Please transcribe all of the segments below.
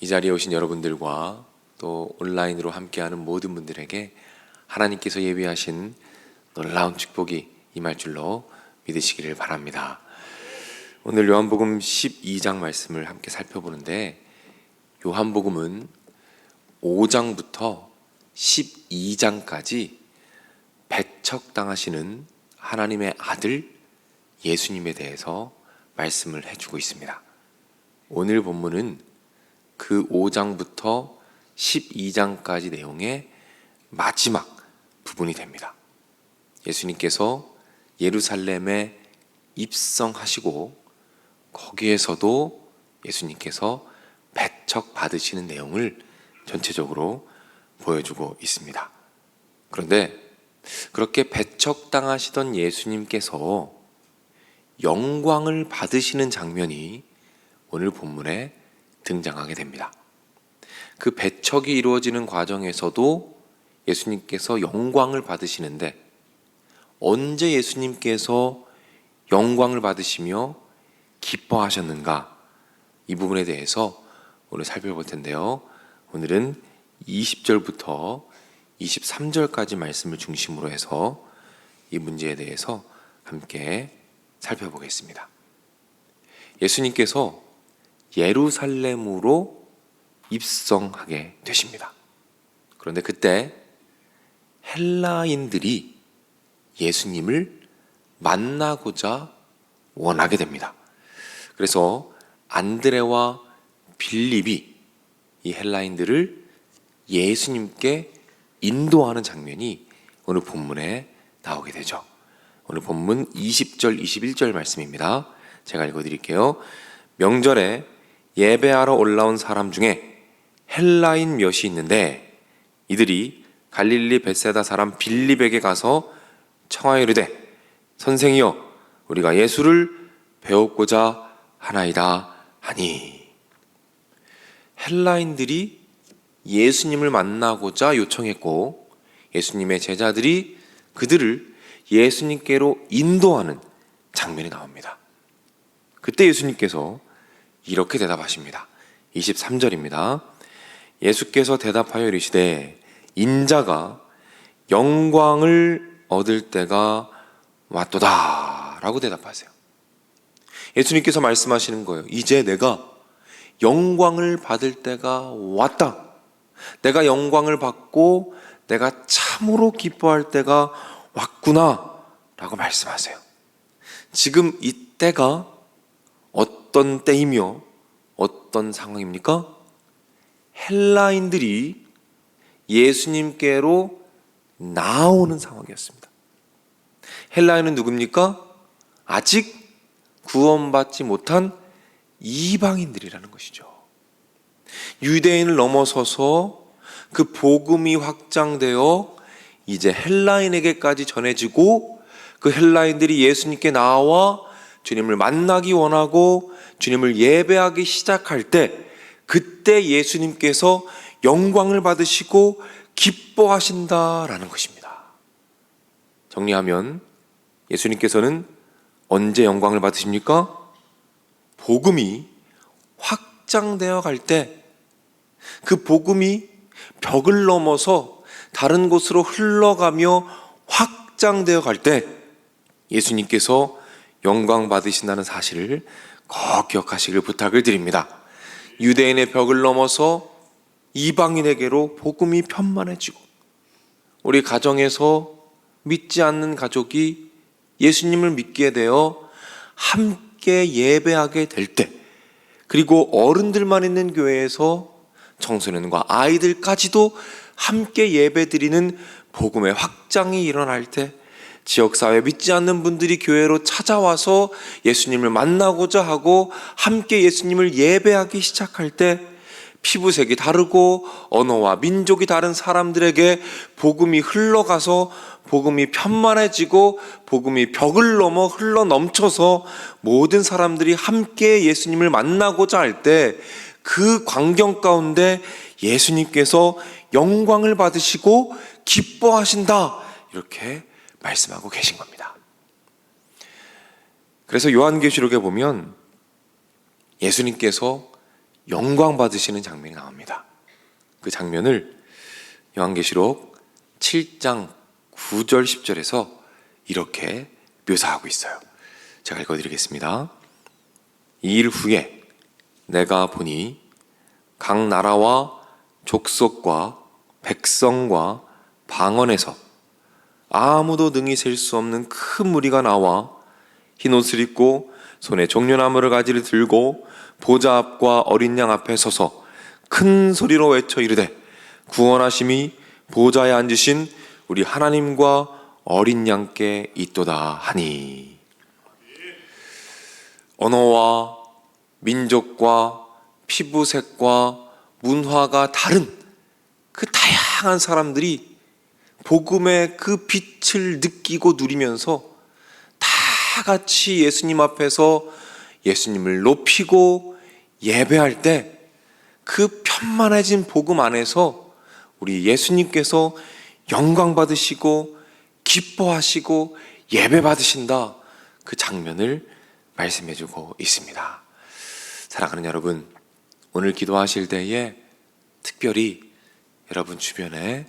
이 자리에 오신 여러분들과 또 온라인으로 함께하는 모든 분들에게 하나님께서 예비하신 놀라운 축복이 임할 줄로 믿으시기를 바랍니다. 오늘 요한복음 12장 말씀을 함께 살펴보는데 요한복음은 5장부터 12장까지 배척당하시는 하나님의 아들 예수님에 대해서 말씀을 해주고 있습니다. 오늘 본문은 그 5장부터 12장까지 내용의 마지막 부분이 됩니다. 예수님께서 예루살렘에 입성하시고 거기에서도 예수님께서 배척 받으시는 내용을 전체적으로 보여주고 있습니다. 그런데 그렇게 배척당하시던 예수님께서 영광을 받으시는 장면이 오늘 본문에 등장하게 됩니다. 그 배척이 이루어지는 과정에서도 예수님께서 영광을 받으시는데 언제 예수님께서 영광을 받으시며 기뻐하셨는가 이 부분에 대해서 오늘 살펴볼 텐데요. 오늘은 20절부터 23절까지 말씀을 중심으로 해서 이 문제에 대해서 함께 살펴보겠습니다. 예수님께서 예루살렘으로 입성하게 되십니다. 그런데 그때 헬라인들이 예수님을 만나고자 원하게 됩니다. 그래서 안드레와 빌립이 이 헬라인들을 예수님께 인도하는 장면이 오늘 본문에 나오게 되죠. 오늘 본문 20절, 21절 말씀입니다. 제가 읽어드릴게요. 명절에 예배하러 올라온 사람 중에 헬라인 몇이 있는데 이들이 갈릴리 베세다 사람 빌립에게 가서 청하여 이르되 선생이여 우리가 예수를 배웠고자 하나이다 하니 헬라인들이 예수님을 만나고자 요청했고 예수님의 제자들이 그들을 예수님께로 인도하는 장면이 나옵니다. 그때 예수님께서 이렇게 대답하십니다. 23절입니다. 예수께서 대답하여 이르시되 인자가 영광을 얻을 때가 왔도다 라고 대답하세요. 예수님께서 말씀하시는 거예요. 이제 내가 영광을 받을 때가 왔다. 내가 영광을 받고 내가 참으로 기뻐할 때가 왔구나 라고 말씀하세요. 지금 이 때가 어떤 때이며 어떤 상황입니까? 헬라인들이 예수님께로 나오는 상황이었습니다. 헬라인은 누굽니까? 아직 구원받지 못한 이방인들이라는 것이죠. 유대인을 넘어서서 그 복음이 확장되어 이제 헬라인에게까지 전해지고 그 헬라인들이 예수님께 나와 주님을 만나기 원하고 주님을 예배하기 시작할 때 그때 예수님께서 영광을 받으시고 기뻐하신다라는 것입니다. 정리하면 예수님께서는 언제 영광을 받으십니까? 복음이 확장되어 갈 때 그 복음이 벽을 넘어서 다른 곳으로 흘러가며 확장되어 갈 때 예수님께서 영광 받으신다는 사실을 꼭 기억하시길 부탁을 드립니다. 유대인의 벽을 넘어서 이방인에게로 복음이 편만해지고 우리 가정에서 믿지 않는 가족이 예수님을 믿게 되어 함께 예배하게 될 때, 그리고 어른들만 있는 교회에서 청소년과 아이들까지도 함께 예배 드리는 복음의 확장이 일어날 때, 지역사회 믿지 않는 분들이 교회로 찾아와서 예수님을 만나고자 하고 함께 예수님을 예배하기 시작할 때 피부색이 다르고 언어와 민족이 다른 사람들에게 복음이 흘러가서 복음이 편만해지고 복음이 벽을 넘어 흘러 넘쳐서 모든 사람들이 함께 예수님을 만나고자 할 때 그 광경 가운데 예수님께서 영광을 받으시고 기뻐하신다. 이렇게 말씀하고 계신 겁니다. 그래서 요한계시록에 보면 예수님께서 영광 받으시는 장면이 나옵니다. 그 장면을 요한계시록 7장 9절 10절에서 이렇게 묘사하고 있어요. 제가 읽어드리겠습니다. 이 일 후에 내가 보니 각 나라와 족속과 백성과 방언에서 아무도 능히 셀 수 없는 큰 무리가 나와 흰 옷을 입고 손에 종려나무를 가지를 들고 보좌 앞과 어린 양 앞에 서서 큰 소리로 외쳐 이르되 구원하심이 보좌에 앉으신 우리 하나님과 어린 양께 있도다 하니. 언어와 민족과 피부색과 문화가 다른 그 다양한 사람들이 복음의 그 빛을 느끼고 누리면서 다 같이 예수님 앞에서 예수님을 높이고 예배할 때 그 편만해진 복음 안에서 우리 예수님께서 영광 받으시고 기뻐하시고 예배 받으신다 그 장면을 말씀해 주고 있습니다. 사랑하는 여러분, 오늘 기도하실 때에 특별히 여러분 주변에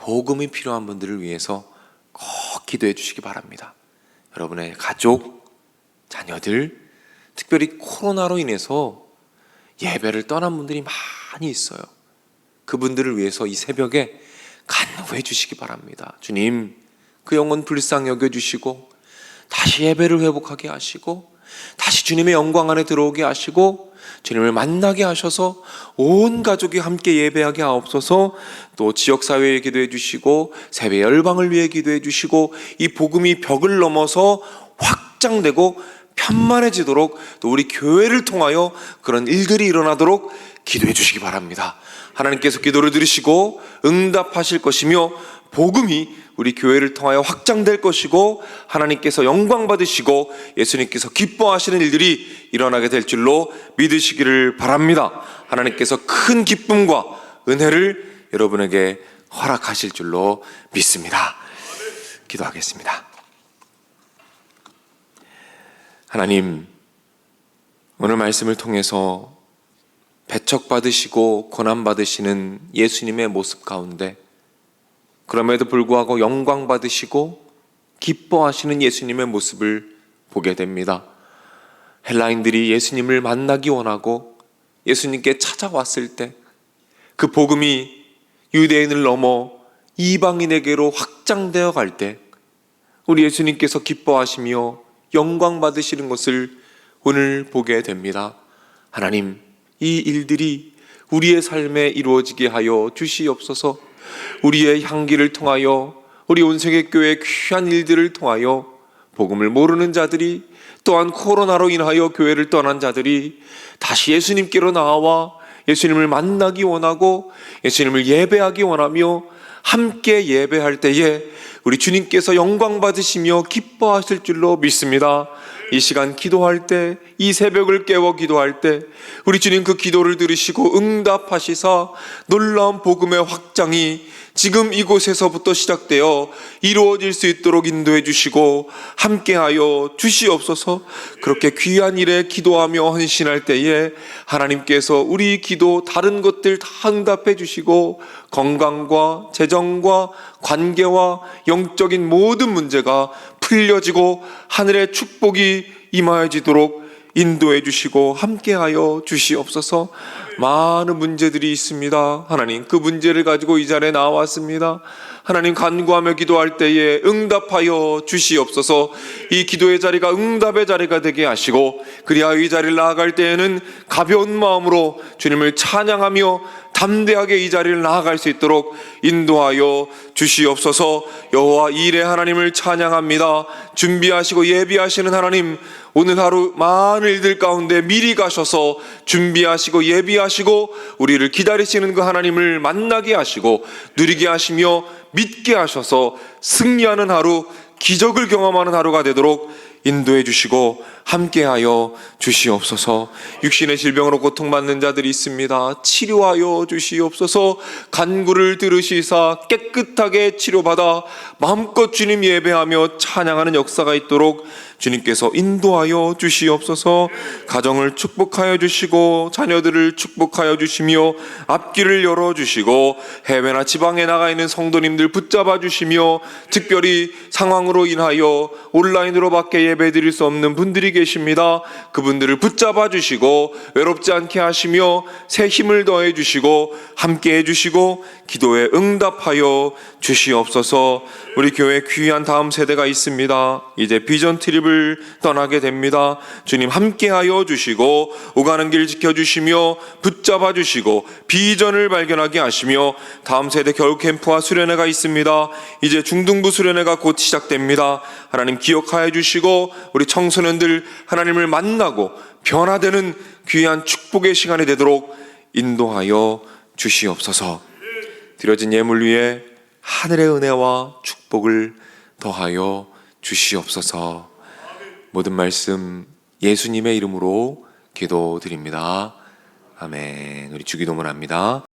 복음이 필요한 분들을 위해서 꼭 기도해 주시기 바랍니다. 여러분의 가족, 자녀들, 특별히 코로나로 인해서 예배를 떠난 분들이 많이 있어요. 그분들을 위해서 이 새벽에 간구해 주시기 바랍니다. 주님, 그 영혼 불쌍히 여겨 주시고 다시 예배를 회복하게 하시고 다시 주님의 영광 안에 들어오게 하시고 주님을 만나게 하셔서 온 가족이 함께 예배하게 하옵소서. 또 지역 사회에 기도해 주시고 세계 열방을 위해 기도해 주시고 이 복음이 벽을 넘어서 확장되고 편만해지도록 또 우리 교회를 통하여 그런 일들이 일어나도록 기도해 주시기 바랍니다. 하나님께서 기도를 들으시고 응답하실 것이며 복음이 우리 교회를 통하여 확장될 것이고 하나님께서 영광 받으시고 예수님께서 기뻐하시는 일들이 일어나게 될 줄로 믿으시기를 바랍니다. 하나님께서 큰 기쁨과 은혜를 여러분에게 허락하실 줄로 믿습니다. 기도하겠습니다. 하나님, 오늘 말씀을 통해서 배척받으시고 고난받으시는 예수님의 모습 가운데 그럼에도 불구하고 영광 받으시고 기뻐하시는 예수님의 모습을 보게 됩니다. 헬라인들이 예수님을 만나기 원하고 예수님께 찾아왔을 때 그 복음이 유대인을 넘어 이방인에게로 확장되어 갈 때 우리 예수님께서 기뻐하시며 영광 받으시는 것을 오늘 보게 됩니다. 하나님, 이 일들이 우리의 삶에 이루어지게 하여 주시옵소서. 우리의 향기를 통하여 우리 온세계 교회 귀한 일들을 통하여 복음을 모르는 자들이 또한 코로나로 인하여 교회를 떠난 자들이 다시 예수님께로 나와 예수님을 만나기 원하고 예수님을 예배하기 원하며 함께 예배할 때에 우리 주님께서 영광 받으시며 기뻐하실 줄로 믿습니다. 이 시간 기도할 때, 이 새벽을 깨워 기도할 때, 우리 주님 그 기도를 들으시고 응답하시사 놀라운 복음의 확장이 지금 이곳에서부터 시작되어 이루어질 수 있도록 인도해 주시고 함께하여 주시옵소서. 그렇게 귀한 일에 기도하며 헌신할 때에 하나님께서 우리 기도 다른 것들 다 응답해 주시고 건강과 재정과 관계와 영적인 모든 문제가 풀려지고 하늘의 축복이 임하여지도록 인도해 주시고 함께하여 주시옵소서. 많은 문제들이 있습니다. 하나님 그 문제를 가지고 이 자리에 나왔습니다. 하나님 간구하며 기도할 때에 응답하여 주시옵소서. 이 기도의 자리가 응답의 자리가 되게 하시고 그리하여 이 자리를 나아갈 때에는 가벼운 마음으로 주님을 찬양하며 담대하게 이 자리를 나아갈 수 있도록 인도하여 주시옵소서. 여호와 일의 하나님을 찬양합니다. 준비하시고 예비하시는 하나님 오늘 하루 많은 일들 가운데 미리 가셔서 준비하시고 예비하시고 우리를 기다리시는 그 하나님을 만나게 하시고 누리게 하시며 믿게 하셔서 승리하는 하루 기적을 경험하는 하루가 되도록 인도해 주시고 함께하여 주시옵소서. 육신의 질병으로 고통받는 자들이 있습니다. 치료하여 주시옵소서. 간구를 들으시사 깨끗하게 치료받아 마음껏 주님 예배하며 찬양하는 역사가 있도록 주님께서 인도하여 주시옵소서. 가정을 축복하여 주시고 자녀들을 축복하여 주시며 앞길을 열어 주시고 해외나 지방에 나가 있는 성도님들 붙잡아 주시며 특별히 상황으로 인하여 온라인으로밖에 예배 드릴 수 없는 분들이 계십니다. 그분들을 붙잡아 주시고 외롭지 않게 하시며 새 힘을 더해 주시고 함께 해 주시고 기도에 응답하여 주시옵소서. 우리 교회 귀한 다음 세대가 있습니다. 이제 비전 트립을 떠나게 됩니다. 주님 함께하여 주시고 오가는 길 지켜 주시며 붙잡아 주시고 비전을 발견하게 하시며 다음 세대 겨울 캠프와 수련회가 있습니다. 이제 중등부 수련회가 곧 시작됩니다. 하나님 기억하여 주시고 우리 청소년들 하나님을 만나고 변화되는 귀한 축복의 시간이 되도록 인도하여 주시옵소서. 드려진 예물 위에 하늘의 은혜와 축복을 더하여 주시옵소서. 모든 말씀 예수님의 이름으로 기도드립니다. 아멘. 우리 주기도문 합니다.